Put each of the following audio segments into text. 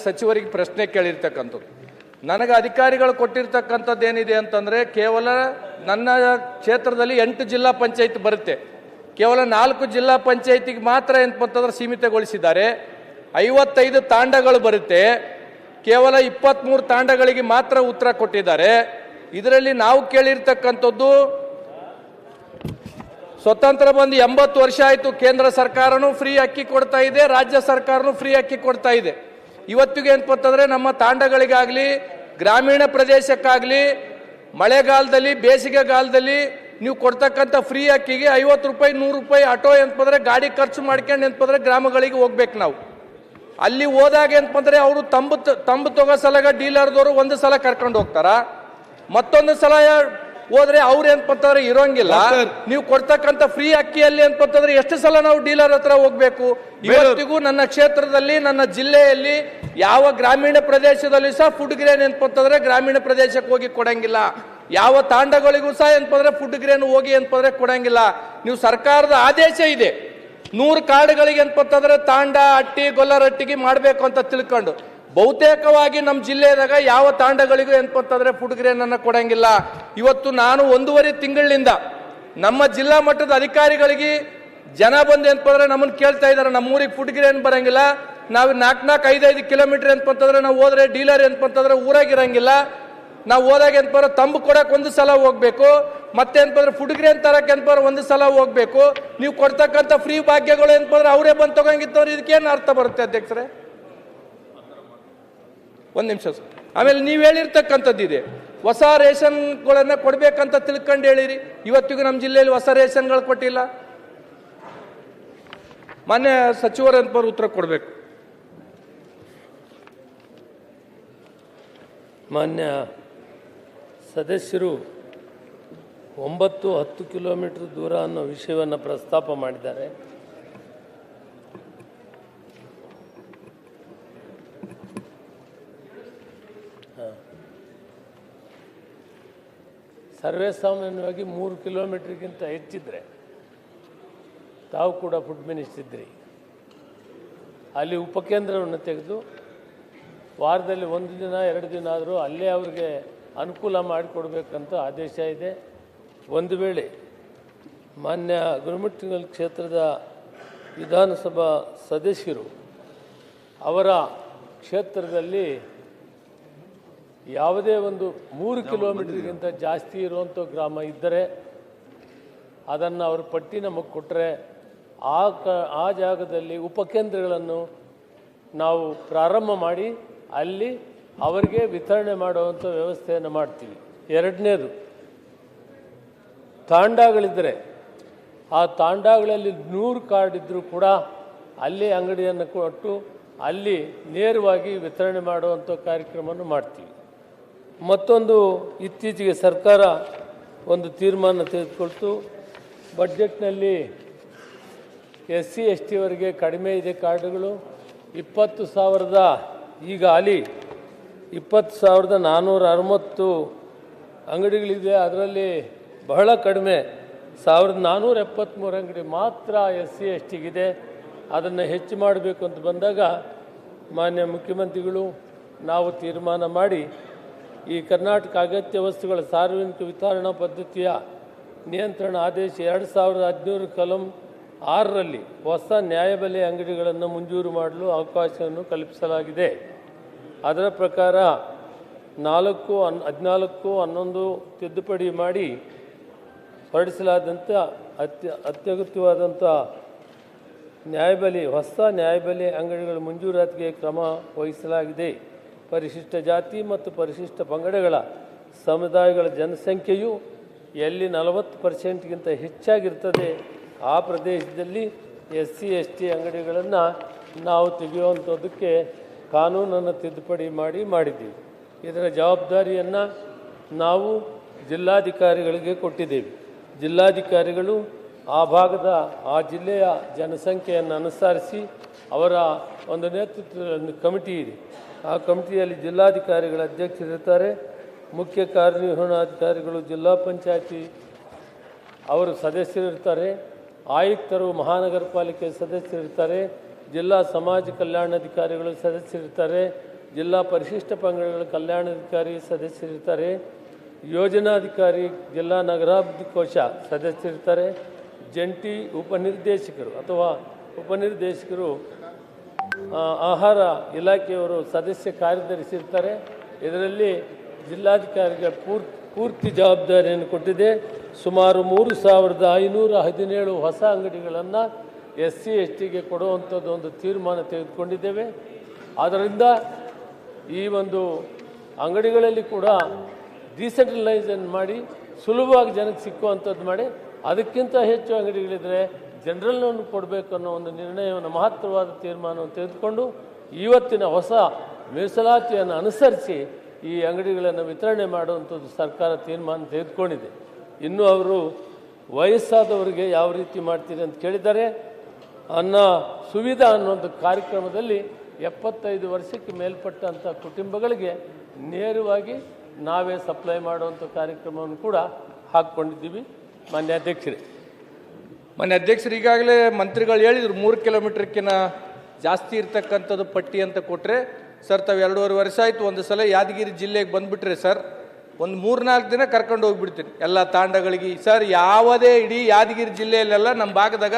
ಸಚಿವರಿಗೆ ಪ್ರಶ್ನೆ ಕೇಳಿರ್ತಕ್ಕಂಥದ್ದು. ನನಗೆ ಅಧಿಕಾರಿಗಳು ಕೊಟ್ಟಿರ್ತಕ್ಕಂಥದ್ದು ಏನಿದೆ ಅಂತಂದ್ರೆ ಕೇವಲ ನನ್ನ ಕ್ಷೇತ್ರದಲ್ಲಿ ಎಂಟು ಜಿಲ್ಲಾ ಪಂಚಾಯತ್ ಬರುತ್ತೆ. ಕೇವಲ ನಾಲ್ಕು ಜಿಲ್ಲಾ ಪಂಚಾಯತಿಗೆ ಮಾತ್ರ ಅಂತಂದ್ರೆ ಸೀಮಿತಗೊಳಿಸಿದ್ದಾರೆ. ಐವತ್ತೈದು ತಾಂಡಗಳು ಬರುತ್ತೆ. ಕೇವಲ ಇಪ್ಪತ್ತ್ಮೂರು ತಾಂಡಗಳಿಗೆ ಮಾತ್ರ ಉತ್ತರ ಕೊಟ್ಟಿದ್ದಾರೆ. ಇದರಲ್ಲಿ ನಾವು ಕೇಳಿರ್ತಕ್ಕಂಥದ್ದು, ಸ್ವತಂತ್ರ ಬಂದು ಎಂಬತ್ತು ವರ್ಷ ಆಯಿತು ಕೇಂದ್ರ ಸರ್ಕಾರನೂ ಫ್ರೀ ಅಕ್ಕಿ ಕೊಡ್ತಾ ಇದೆ, ರಾಜ್ಯ ಸರ್ಕಾರನೂ ಫ್ರೀ ಅಕ್ಕಿ ಕೊಡ್ತಾ ಇದೆ. ಇವತ್ತಿಗೆ ಅಂತಂದ್ರೆ ನಮ್ಮ ತಾಂಡಗಳಿಗಾಗಲಿ, ಗ್ರಾಮೀಣ ಪ್ರದೇಶಕ್ಕಾಗಲಿ, ಮಳೆಗಾಲದಲ್ಲಿ, ಬೇಸಿಗೆಗಾಲದಲ್ಲಿ ನೀವು ಕೊಡ್ತಕ್ಕಂಥ ಫ್ರೀ ಅಕ್ಕಿಗೆ ಐವತ್ತು ರೂಪಾಯಿ, ನೂರು ರೂಪಾಯಿ ಆಟೋ ಅಂತಂದ್ರೆ ಗಾಡಿ ಖರ್ಚು ಮಾಡ್ಕೊಂಡು ಅಂತಂದ್ರೆ ಗ್ರಾಮಗಳಿಗೆ ಹೋಗ್ಬೇಕು ನಾವು. ಅಲ್ಲಿ ಹೋದಾಗ ಅಂತಂದ್ರೆ ಅವರು ತಂಬು ತಂಬು ತಗೋ ಸಲಗ ಡೀಲರ್ದವರು ಒಂದು ಸಲ ಕರ್ಕೊಂಡು ಹೋಗ್ತಾರ? ಮತ್ತೊಂದು ಸಲ ಹೋದ್ರೆ ಅವ್ರು ಏನಪ್ಪಂತಂದ್ರೆ ಇರೋಂಗಿಲ್ಲ. ನೀವು ಕೊಡ್ತಕ್ಕಂಥ ಫ್ರೀ ಅಕ್ಕಿಯಲ್ಲಿ ಅಂತಂದ್ರೆ ಎಷ್ಟು ಸಲ ನಾವು ಡೀಲರ್ ಹತ್ರ ಹೋಗ್ಬೇಕು? ಇವತ್ತಿಗೂ ನನ್ನ ಕ್ಷೇತ್ರದಲ್ಲಿ ನನ್ನ ಜಿಲ್ಲೆಯಲ್ಲಿ ಯಾವ ಗ್ರಾಮೀಣ ಪ್ರದೇಶದಲ್ಲಿ ಸಹ ಫುಡ್ ಗ್ರೇನ್ ಏನಪ್ಪಂತಂದ್ರೆ ಗ್ರಾಮೀಣ ಪ್ರದೇಶಕ್ಕೆ ಹೋಗಿ ಕೊಡಂಗಿಲ್ಲ. ಯಾವ ತಾಂಡಗಳಿಗೂ ಸಹ ಏನಪ್ಪಂದ್ರೆ ಫುಡ್ ಗ್ರೇನ್ ಹೋಗಿ ಅಂತಂದ್ರೆ ಕೊಡಂಗಿಲ್ಲ. ನೀವು ಸರ್ಕಾರದ ಆದೇಶ ಇದೆ. ನೂರು ಕಾರ್ಡ್ಗಳಿಗೆ ಅಂತಂದ್ರೆ ತಾಂಡ ಅಟ್ಟಿ ಗೊಲ್ಲರಟ್ಟಿಗೆ ಮಾಡಬೇಕು ಅಂತ ತಿಳ್ಕೊಂಡು. ಬಹುತೇಕವಾಗಿ ನಮ್ಮ ಜಿಲ್ಲೆದಾಗ ಯಾವ ತಾಂಡಗಳಿಗೂ ಅಂತಂದ್ರೆ ಫುಡ್ ಗ್ರೇನ್ ಕೊಡೋಂಗಿಲ್ಲ. ಇವತ್ತು ನಾನು ಒಂದೂವರೆ ತಿಂಗಳಿನಿಂದ ನಮ್ಮ ಜಿಲ್ಲಾ ಮಟ್ಟದ ಅಧಿಕಾರಿಗಳಿಗೆ ಜನ ಬಂದು ಅಂತಂದ್ರೆ ನಮ್ಮನ್ನು ಕೇಳ್ತಾ ಇದ್ದಾರೆ. ನಮ್ಮ ಊರಿಗೆ ಗ್ರೇನ್ ಬರಂಗಿಲ್ಲ. ನಾವು ನಾಲ್ಕು ನಾಲ್ಕು ಐದೈದು ಕಿಲೋಮೀಟರ್ ಅಂತಂದ್ರೆ ನಾವು ಹೋದ್ರೆ ಡೀಲರ್ ಅಂತಂದ್ರೆ ಊರಾಗಿರಂಗಿಲ್ಲ ನಾವು ಹೋದಾಗ ಏನಪ್ಪ ತಂಬು ಕೊಡಕ್ ಒಂದು ಸಲ ಹೋಗ್ಬೇಕು. ಮತ್ತೆ ಏನಪ್ಪ ಫುಡ್ ಅಂತ ತರಕ್ ಏನಪ್ಪ ಒಂದು ಸಲ ಹೋಗ್ಬೇಕು. ನೀವು ಕೊಡ್ತಕ್ಕಂಥ ಫ್ರೀ ಭಾಗ್ಯಗಳು ಏನಪ್ಪ ಅಂದ್ರೆ ಅವರೇ ಬಂದು ಇದಕ್ಕೆ ಇದಕ್ಕೇನು ಅರ್ಥ ಬರುತ್ತೆ ಅಧ್ಯಕ್ಷರೇ? ಒಂದು ನಿಮಿಷ ಸರ್. ಆಮೇಲೆ ನೀವು ಹೇಳಿರ್ತಕ್ಕಂಥದ್ದು ಇದೆ. ಹೊಸ ರೇಷನ್ಗಳನ್ನು ಕೊಡಬೇಕಂತ ತಿಳ್ಕೊಂಡು ಹೇಳಿರಿ. ಇವತ್ತಿಗೂ ನಮ್ಮ ಜಿಲ್ಲೆಯಲ್ಲಿ ಹೊಸ ರೇಷನ್ಗಳು ಕೊಟ್ಟಿಲ್ಲ. ಮಾನ್ಯ ಸಚಿವರು ಅಂತ ಉತ್ತರ ಕೊಡಬೇಕು. ಮಾನ್ಯ ಸದಸ್ಯರು, ಒಂಬತ್ತು ಹತ್ತು ಕಿಲೋಮೀಟರ್ ದೂರ ಅನ್ನೋ ವಿಷಯವನ್ನು ಪ್ರಸ್ತಾಪ ಮಾಡಿದ್ದಾರೆ. ಸರ್ವೇ ಸಾಮಾನ್ಯವಾಗಿ ಮೂರು ಕಿಲೋಮೀಟ್ರಿಗಿಂತ ಹೆಚ್ಚಿದ್ರೆ ತಾವು ಕೂಡ ಫುಡ್ ಮಿನಿಸ್ಟರ್ ಇದ್ರಿ. ಅಲ್ಲಿ ಉಪಕೇಂದ್ರವನ್ನು ತೆಗೆದು ವಾರದಲ್ಲಿ ಒಂದು ದಿನ, ಎರಡು ದಿನ ಆದರೂ ಅಲ್ಲೇ ಅವ್ರಿಗೆ ಅನುಕೂಲ ಮಾಡಿಕೊಡ್ಬೇಕಂತ ಆದೇಶ ಇದೆ. ಒಂದು ವೇಳೆ ಮಾನ್ಯ ಗುರುಮಟ್ಟಿಗಲ್ ಕ್ಷೇತ್ರದ ವಿಧಾನಸಭಾ ಸದಸ್ಯರು ಅವರ ಕ್ಷೇತ್ರದಲ್ಲಿ ಯಾವುದೇ ಒಂದು ಮೂರು ಕಿಲೋಮೀಟರ್ಗಿಂತ ಜಾಸ್ತಿ ಇರುವಂಥ ಗ್ರಾಮ ಇದ್ದರೆ ಅದನ್ನು ಅವರು ಪಟ್ಟಿ ನಮಗೆ ಕೊಟ್ಟರೆ ಆ ಕ ಆ ಜಾಗದಲ್ಲಿ ಉಪಕೇಂದ್ರಗಳನ್ನು ನಾವು ಪ್ರಾರಂಭ ಮಾಡಿ ಅಲ್ಲಿ ಅವರಿಗೆ ವಿತರಣೆ ಮಾಡುವಂಥ ವ್ಯವಸ್ಥೆಯನ್ನು ಮಾಡ್ತೀವಿ. ಎರಡನೇದು ತಾಂಡಗಳಿದ್ದರೆ ಆ ತಾಂಡಗಳಲ್ಲಿ ನೂರು ಕಾರ್ಡ್ ಇದ್ದರೂ ಕೂಡ ಅಲ್ಲಿ ಅಂಗಡಿಯನ್ನು ಕೊಟ್ಟು ಅಲ್ಲಿ ನೇರವಾಗಿ ವಿತರಣೆ ಮಾಡುವಂಥ ಕಾರ್ಯಕ್ರಮವನ್ನು ಮಾಡ್ತೀವಿ. ಮತ್ತೊಂದು ಇತ್ತೀಚೆಗೆ ಸರ್ಕಾರ ಒಂದು ತೀರ್ಮಾನ ತೆಗೆದುಕೊಳ್ತು. ಬಡ್ಜೆಟ್ನಲ್ಲಿ ಎಸ್ ಸಿ ಎಸ್ ಟಿವರೆಗೆ ಕಡಿಮೆ ಇದೆ ಕಾರ್ಡುಗಳು. ಇಪ್ಪತ್ತು ಸಾವಿರದ ಈಗ ಅಲ್ಲಿ ಇಪ್ಪತ್ತು ಸಾವಿರದ ನಾನ್ನೂರ ಅರವತ್ತು ಅಂಗಡಿಗಳಿದೆ. ಅದರಲ್ಲಿ ಬಹಳ ಕಡಿಮೆ ಸಾವಿರದ ನಾನ್ನೂರ ಎಪ್ಪತ್ತ್ಮೂರು ಅಂಗಡಿ ಮಾತ್ರ ಎಸ್ ಸಿ ಎಸ್ ಟಿಗಿದೆ. ಅದನ್ನು ಹೆಚ್ಚು ಮಾಡಬೇಕು ಅಂತ ಬಂದಾಗ ಮಾನ್ಯ ಮುಖ್ಯಮಂತ್ರಿಗಳು ನಾವು ತೀರ್ಮಾನ ಮಾಡಿ ಈ ಕರ್ನಾಟಕ ಅಗತ್ಯ ವಸ್ತುಗಳ ಸಾರ್ವಜನಿಕ ವಿತರಣಾ ಪದ್ಧತಿಯ ನಿಯಂತ್ರಣ ಆದೇಶ ಎರಡು ಸಾವಿರದ ಹದಿನೂರು ಕಲಂ ಆರರಲ್ಲಿ ಹೊಸ ನ್ಯಾಯಬೆಲೆ ಅಂಗಡಿಗಳನ್ನು ಮಂಜೂರು ಮಾಡಲು ಅವಕಾಶವನ್ನು ಕಲ್ಪಿಸಲಾಗಿದೆ. ಅದರ ಪ್ರಕಾರ ನಾಲ್ಕು ಹನ್, ಹದಿನಾಲ್ಕು, ಹನ್ನೊಂದು ತಿದ್ದುಪಡಿ ಮಾಡಿ ಹೊರಡಿಸಲಾದಂಥ ಅತ್ಯ, ಅತ್ಯಗತ್ಯವಾದಂಥ ನ್ಯಾಯಬೆಲೆ ಹೊಸ ನ್ಯಾಯಬೆಲೆ ಅಂಗಡಿಗಳ ಮಂಜೂರಾತಿಗೆ ಕ್ರಮ ವಹಿಸಲಾಗಿದೆ. ಪರಿಶಿಷ್ಟ ಜಾತಿ ಮತ್ತು ಪರಿಶಿಷ್ಟ ಪಂಗಡಗಳ ಸಮುದಾಯಗಳ ಜನಸಂಖ್ಯೆಯು ಎಲ್ಲಿ ನಲವತ್ತು ಪರ್ಸೆಂಟ್ಗಿಂತ ಹೆಚ್ಚಾಗಿರ್ತದೆ, ಆ ಪ್ರದೇಶದಲ್ಲಿ ಎಸ್ ಸಿ ಎಸ್ ಟಿ ಅಂಗಡಿಗಳನ್ನು ನಾವು ತೆಗೆಯುವಂಥದ್ದಕ್ಕೆ ಕಾನೂನನ್ನು ತಿದ್ದುಪಡಿ ಮಾಡಿ ಮಾಡಿದ್ದೀವಿ. ಇದರ ಜವಾಬ್ದಾರಿಯನ್ನು ನಾವು ಜಿಲ್ಲಾಧಿಕಾರಿಗಳಿಗೆ ಕೊಟ್ಟಿದ್ದೇವೆ. ಜಿಲ್ಲಾಧಿಕಾರಿಗಳು ಆ ಭಾಗದ, ಆ ಜಿಲ್ಲೆಯ ಜನಸಂಖ್ಯೆಯನ್ನು ಅನುಸರಿಸಿ ಅವರ ಒಂದು ನೇತೃತ್ವದ ಒಂದು ಕಮಿಟಿ ಇದೆ. ಆ ಕಮಿಟಿಯಲ್ಲಿ ಜಿಲ್ಲಾಧಿಕಾರಿಗಳ ಅಧ್ಯಕ್ಷರಿರ್ತಾರೆ ಮುಖ್ಯ ಕಾರ್ಯನಿರ್ವಹಣಾಧಿಕಾರಿಗಳು, ಜಿಲ್ಲಾ ಪಂಚಾಯತಿ ಅವರು ಸದಸ್ಯರಿರ್ತಾರೆ ಆಯುಕ್ತರು, ಮಹಾನಗರ ಪಾಲಿಕೆ ಸದಸ್ಯರಿರ್ತಾರೆ ಜಿಲ್ಲಾ ಸಮಾಜ ಕಲ್ಯಾಣಾಧಿಕಾರಿಗಳು ಸದಸ್ಯರಿರ್ತಾರೆ ಜಿಲ್ಲಾ ಪರಿಶಿಷ್ಟ ಪಂಗಡಗಳ ಕಲ್ಯಾಣಾಧಿಕಾರಿ ಸದಸ್ಯರಿರ್ತಾರೆ ಯೋಜನಾಧಿಕಾರಿ, ಜಿಲ್ಲಾ ನಗರಾಭಿವೃದ್ಧಿ ಕೋಶ ಸದಸ್ಯರಿರ್ತಾರೆ ಜಂಟಿ ಉಪನಿರ್ದೇಶಕರು ಅಥವಾ ಉಪನಿರ್ದೇಶಕರು ಆಹಾರ ಇಲಾಖೆಯವರು ಸದಸ್ಯ ಕಾರ್ಯದರ್ಶಿರ್ತಾರೆ. ಇದರಲ್ಲಿ ಜಿಲ್ಲಾಧಿಕಾರಿಗೆ ಪೂರ್, ಪೂರ್ತಿ ಜವಾಬ್ದಾರಿಯನ್ನು ಕೊಟ್ಟಿದೆ. ಸುಮಾರು ಮೂರು ಸಾವಿರದ ಐನೂರ ಹದಿನೇಳು ಹೊಸ ಅಂಗಡಿಗಳನ್ನು ಎಸ್ ಸಿ ಎಸ್ ಟಿಗೆ ಕೊಡುವಂಥದ್ದು ಒಂದು ತೀರ್ಮಾನ ತೆಗೆದುಕೊಂಡಿದ್ದೇವೆ. ಆದ್ದರಿಂದ ಈ ಒಂದು ಅಂಗಡಿಗಳಲ್ಲಿ ಕೂಡ ಡಿಸೆಂಟ್ರಲೈಸನ್ ಮಾಡಿ ಸುಲಭವಾಗಿ ಜನಕ್ಕೆ ಸಿಕ್ಕುವಂಥದ್ದು ಮಾಡಿ. ಅದಕ್ಕಿಂತ ಹೆಚ್ಚು ಅಂಗಡಿಗಳಿದ್ರೆ ಜನರಲ್ ಲೋನ್ ಕೊಡಬೇಕು ಅನ್ನೋ ಒಂದು ನಿರ್ಣಯವನ್ನು ಮಹತ್ವವಾದ ತೀರ್ಮಾನವನ್ನು ತೆಗೆದುಕೊಂಡು ಇವತ್ತಿನ ಹೊಸ ಮೀಸಲಾತಿಯನ್ನು ಅನುಸರಿಸಿ ಈ ಅಂಗಡಿಗಳನ್ನು ವಿತರಣೆ ಮಾಡುವಂಥದ್ದು ಸರ್ಕಾರ ತೀರ್ಮಾನ ತೆಗೆದುಕೊಂಡಿದೆ. ಇನ್ನು ಅವರು ವಯಸ್ಸಾದವರಿಗೆ ಯಾವ ರೀತಿ ಮಾಡ್ತೀರಿ ಅಂತ ಕೇಳಿದ್ದಾರೆ ಅನ್ನ ಸುವಿಧಾ ಅನ್ನೋಂಥ ಕಾರ್ಯಕ್ರಮದಲ್ಲಿ ಎಪ್ಪತ್ತೈದು ವರ್ಷಕ್ಕೆ ಮೇಲ್ಪಟ್ಟಂಥ ಕುಟುಂಬಗಳಿಗೆ ನೇರವಾಗಿ ನಾವೇ ಸಪ್ಲೈ ಮಾಡುವಂಥ ಕಾರ್ಯಕ್ರಮವನ್ನು ಕೂಡ ಹಾಕ್ಕೊಂಡಿದ್ದೀವಿ ಮಾನ್ಯ ಅಧ್ಯಕ್ಷರೇ. ಮನೆ ಅಧ್ಯಕ್ಷರು ಈಗಾಗಲೇ ಮಂತ್ರಿಗಳು ಹೇಳಿದ್ರು, ಮೂರು ಕಿಲೋಮೀಟರ್ಕಿನ ಜಾಸ್ತಿ ಇರ್ತಕ್ಕಂಥದ್ದು ಪಟ್ಟಿ ಅಂತ ಕೊಟ್ಟರೆ ಸರ್, ತಾವು ಎರಡೂವರೆ ವರ್ಷ ಆಯಿತು, ಒಂದು ಸಲ ಯಾದಗಿರಿ ಜಿಲ್ಲೆಗೆ ಬಂದುಬಿಟ್ರೆ ಸರ್, ಒಂದು ಮೂರ್ನಾಲ್ಕು ದಿನ ಕರ್ಕೊಂಡು ಹೋಗ್ಬಿಡ್ತೀನಿ. ಎಲ್ಲ ತಾಂಡಗಳಿಗೆ. ಸರ್, ಯಾವುದೇ ಇಡೀ ಯಾದಗಿರಿ ಜಿಲ್ಲೆಯಲ್ಲೆಲ್ಲ ನಮ್ಮ ಭಾಗದಾಗ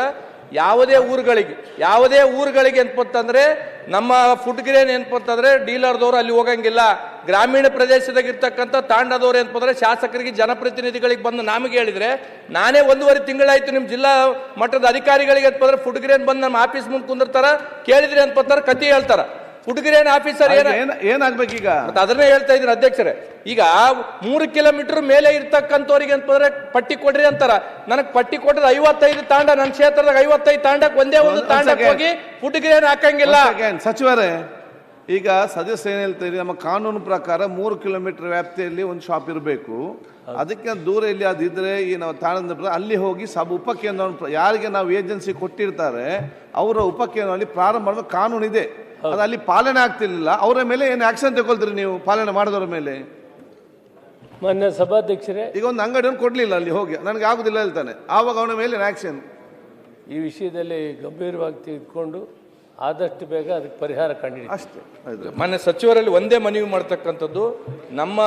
ಯಾವುದೇ ಊರುಗಳಿಗೆ ಯಾವುದೇ ಊರುಗಳಿಗೆ ಅಂತಂದ್ರೆ ನಮ್ಮ ಫುಡ್ ಗ್ರೇನ್ ಏನಪ್ಪಂತಂದ್ರೆ ಡೀಲರ್ದವರು ಅಲ್ಲಿ ಹೋಗಂಗಿಲ್ಲ. ಗ್ರಾಮೀಣ ಪ್ರದೇಶದಾಗ ಇರ್ತಕ್ಕಂಥ ತಾಂಡದವ್ರು ಏನಪ್ಪಂದ್ರೆ ಶಾಸಕರಿಗೆ, ಜನಪ್ರತಿನಿಧಿಗಳಿಗೆ ಬಂದು ನಮಗೆ ಹೇಳಿದ್ರೆ, ನಾನೇ ಒಂದೂವರೆ ತಿಂಗಳಾಯ್ತು ನಿಮ್ಮ ಜಿಲ್ಲಾ ಮಟ್ಟದ ಅಧಿಕಾರಿಗಳಿಗೆ ಅಂತಂದ್ರೆ ಫುಡ್ ಗ್ರೇನ್ ಬಂದು ನಮ್ಮ ಆಫೀಸ್ ಮುಂದೆ ಕುಂದಿರ್ತಾರ, ಕೇಳಿದ್ರೆ ಅಂತಂದ್ರೆ ಕತಿ ಹೇಳ್ತಾರ. ಫುಡ್ ಗ್ರೇನ್ ಆಫೀಸರ್ ಏನ ಏನಾಗ್ಬೇಕು ಈಗ ಮತ್ತೆ ಅದನ್ನೇ ಹೇಳ್ತಾ ಇದ್ದೀನಿ ಅಧ್ಯಕ್ಷರೇ. ಈಗ ಮೂರು ಕಿಲೋಮೀಟರ್ ಮೇಲೆ ಇರ್ತಕ್ಕಂಥವ್ರಿಗೆ ಅಂತಂದ್ರೆ ಪಟ್ಟಿ ಕೊಡ್ರಿ ಅಂತಾರ. ನನಗೆ ಪಟ್ಟಿ ಕೊಟ್ಟರೆ ಐವತ್ತೈದು ತಾಂಡ ನನ್ನ ಕ್ಷೇತ್ರದಾಗ ಐವತ್ತೈದು ತಾಂಡಕ್ಕೆ ಒಂದೇ ಒಂದು ತಾಂಡಕ್ಕೆ. ಹೋಗಿ ಹುಡುಗರೇನು ಹಾಕಂಗಿಲ್ಲ. ಸಚಿವರೇ ಈಗ ಸದಸ್ಯ ಏನು ಹೇಳ್ತೀರಿ ನಮ್ಮ ಕಾನೂನು ಪ್ರಕಾರ ಮೂರು ಕಿಲೋಮೀಟರ್ ವ್ಯಾಪ್ತಿಯಲ್ಲಿ ಒಂದು ಶಾಪ್ ಇರಬೇಕು. ಅದಕ್ಕೆ ದೂರ ಇಲ್ಲಿ ಅದಿದ್ರೆ ಈ ನಾವು ತಾಳಂದ ಅಲ್ಲಿ ಹೋಗಿ ಸಬ್ ಉಪಕೇಂದ್ರವನ್ನು ಪ್ರ- ಯಾರಿಗೆ ನಾವು ಏಜೆನ್ಸಿ ಕೊಟ್ಟಿರ್ತಾರೆ ಅವರ ಉಪಕೇಂದ್ರದಲ್ಲಿ ಪ್ರಾರಂಭ ಮಾಡುವ ಕಾನೂನು ಇದೆ. ಅದು ಅಲ್ಲಿ ಪಾಲನೆ ಆಗ್ತಿರ್ಲಿಲ್ಲ. ಅವರ ಮೇಲೆ ಏನು ಆಕ್ಷನ್ ತಗೊಳ್ತೀರಿ ನೀವು ಪಾಲನೆ ಮಾಡಿದವರ ಮೇಲೆ? ಮಾನ್ಯ ಸಭಾಧ್ಯಕ್ಷರೇ ಈಗ ಒಂದು ಅಂಗಡಿಯನ್ನು ಕೊಡ್ಲಿಲ್ಲ ಅಲ್ಲಿ ಹೋಗಿ. ನನಗೆ ಆಗುದಿಲ್ಲ ಹೇಳ್ತಾನೆ. ಆವಾಗ ಅವನ ಮೇಲೆ ಆಕ್ಷನ್ ಈ ವಿಷಯದಲ್ಲಿ ಗಂಭೀರವಾಗಿ ತೆಗೆದುಕೊಂಡು ಆದಷ್ಟು ಬೇಗ ಅದಕ್ಕೆ ಪರಿಹಾರ ಕಂಡಿಡಿ ಅಷ್ಟೇ. ಮನೆ ಸಚಿವರಲ್ಲಿ ಒಂದೇ ಮನವಿ ಮಾಡ್ತಕ್ಕಂಥದ್ದು ನಮ್ಮ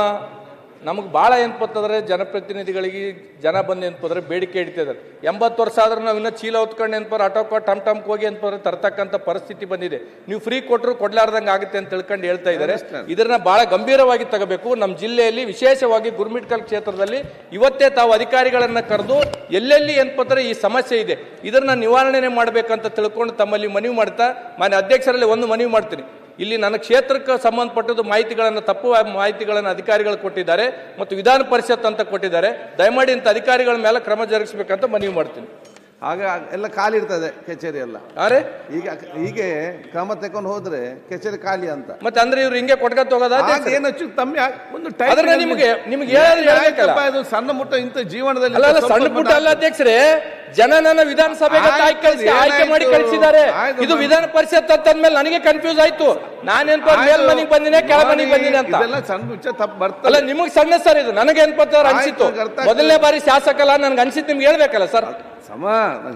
ನಮಗೆ ಭಾಳ ಏನಪ್ಪತ್ತಂದ್ರೆ ಜನಪ್ರತಿನಿಧಿಗಳಿಗೆ ಜನ ಬಂದು ಏನಪ್ಪಂದ್ರೆ ಬೇಡಿಕೆ ಇಡ್ತಿದ್ದಾರೆ ಎಂಬತ್ತು ವರ್ಷ ಆದ್ರೆ ನಾವು ಇನ್ನೂ ಚೀಲ ಹೊತ್ಕೊಂಡು ಏನಪ್ಪ ಆಟೋಕ ಟಮ್ ಟಮ್ಗೆ ಹೋಗಿ ಏನಪ್ಪ ತರ್ತಕ್ಕಂಥ ಪರಿಸ್ಥಿತಿ ಬಂದಿದೆ. ನೀವು ಫ್ರೀ ಕೊಟ್ಟರು ಕೊಡ್ಲಾರ್ದಂಗೆ ಆಗುತ್ತೆ ಅಂತ ತಿಳ್ಕೊಂಡು ಹೇಳ್ತಾ ಇದ್ದಾರೆ ಇದನ್ನ ಭಾಳ ಗಂಭೀರವಾಗಿ ತಗೋಬೇಕು. ನಮ್ಮ ಜಿಲ್ಲೆಯಲ್ಲಿ ವಿಶೇಷವಾಗಿ ಗುರ್ಮಿಟ್ಕಲ್ ಕ್ಷೇತ್ರದಲ್ಲಿ ಇವತ್ತೇ ತಾವು ಅಧಿಕಾರಿಗಳನ್ನು ಕರೆದು ಎಲ್ಲೆಲ್ಲಿ ಏನಪ್ಪಂದ್ರೆ ಈ ಸಮಸ್ಯೆ ಇದೆ ಇದನ್ನ ನಿವಾರಣೆ ಮಾಡಬೇಕಂತ ತಿಳ್ಕೊಂಡು ತಮ್ಮಲ್ಲಿ ಮನವಿ ಮಾಡ್ತಾ ಮಾನ್ಯ ಅಧ್ಯಕ್ಷರಲ್ಲಿ ಒಂದು ಮನವಿ ಮಾಡ್ತೀನಿ. ಇಲ್ಲಿ ನನ್ನ ಕ್ಷೇತ್ರಕ್ಕೆ ಸಂಬಂಧಪಟ್ಟದ್ದು ಮಾಹಿತಿಗಳನ್ನು ತಪ್ಪು ಮಾಹಿತಿಗಳನ್ನು ಅಧಿಕಾರಿಗಳು ಕೊಟ್ಟಿದ್ದಾರೆ ಮತ್ತು ವಿಧಾನ ಪರಿಷತ್ ಅಂತ ಕೊಟ್ಟಿದ್ದಾರೆ. ದಯಮಾಡಿ ಇಂಥ ಅಧಿಕಾರಿಗಳ ಮೇಲೆ ಕ್ರಮ ಜರುಗಿಸಬೇಕಂತ ಮನವಿ ಮಾಡ್ತೀನಿ. ಆಗ ಎಲ್ಲ ಖಾಲಿ ಇರ್ತದೆ ಕಚೇರಿ ಎಲ್ಲ. ಅರೆ ಈಗ ಹೀಗೆ ಕ್ರಮ ತಕೊಂಡು ಹೋದ್ರೆ ಕಚೇರಿ ಖಾಲಿ ಅಂತ. ಮತ್ತೆ ಅಂದ್ರೆ ಇವ್ರು ಹಿಂಗೆ ಕೊಟ್ಕ ಹೋಗೋದಾ ಆಗ ಏನು ಕಮ್ಮಿ ಒಂದು ಟೈಮ್. ನಿಮ್ಗೆ ನಿಮ್ಗೆ ಇದು ಸಣ್ಣ ಮುಟ್ಟ ಇಂಥ ಜೀವನದಲ್ಲಿ ಅಲ್ಲ ಸಣ್ಣ ಪುಟ್ಟ ಅಲ್ಲ ಅಧ್ಯಕ್ಷರೇ ಜನ ನನ್ನ ವಿಧಾನಸಭೆಗೆ ಕಳಿಸಿ ಆಯ್ಕೆ ಮಾಡಿ? ಕಳಿಸಿದ್ದಾರೆ. ಇದು ವಿಧಾನ ಪರಿಷತ್ ಅಂತಂದ್ಮೇಲೆ ನನಗೆ ಕನ್ಫ್ಯೂಸ್ ಆಯ್ತು. ನಾನೇನ್ಪ ಮೇಲ್ ಮನೆಗೆ ಬಂದಿನಿ ಕೆಳ ಮನೆಗೆ ಬಂದಿನಿ ಅಂತ. ಬರ್ತಲ್ಲ ಅಲ್ಲ ನಿಮಗ್ ಸಣ್ಣ ಸರ್ ಇದು. ನನಗೆ ಏನ್ಪತ್ತ ಅನ್ಸಿತ್ತು. ಮೊದಲನೇ ಬಾರಿ ಶಾಸಕಲ್ಲ ನನ್ಗೆ ಅನ್ಸಿತ್ತು ನಿಮ್ಗೆ ಹೇಳ್ಬೇಕಲ್ಲ ಸರ್? ಸಮ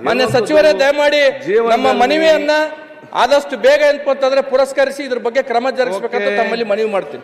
ಮಾನ್ಯ ಸಚಿವರೇ ದಯಮಾಡಿ ನಮ್ಮ ಮನವಿಯನ್ನ ಆದಷ್ಟು ಬೇಗ ಏನಪ್ಪಂತಂದ್ರೆ ಪುರಸ್ಕರಿಸಿ ಇದ್ರ ಬಗ್ಗೆ ಕ್ರಮ ಜರುಗಿಸಬೇಕಂತ. ತಮ್ಮಲ್ಲಿ ಮನವಿ ಮಾಡ್ತೀನಿ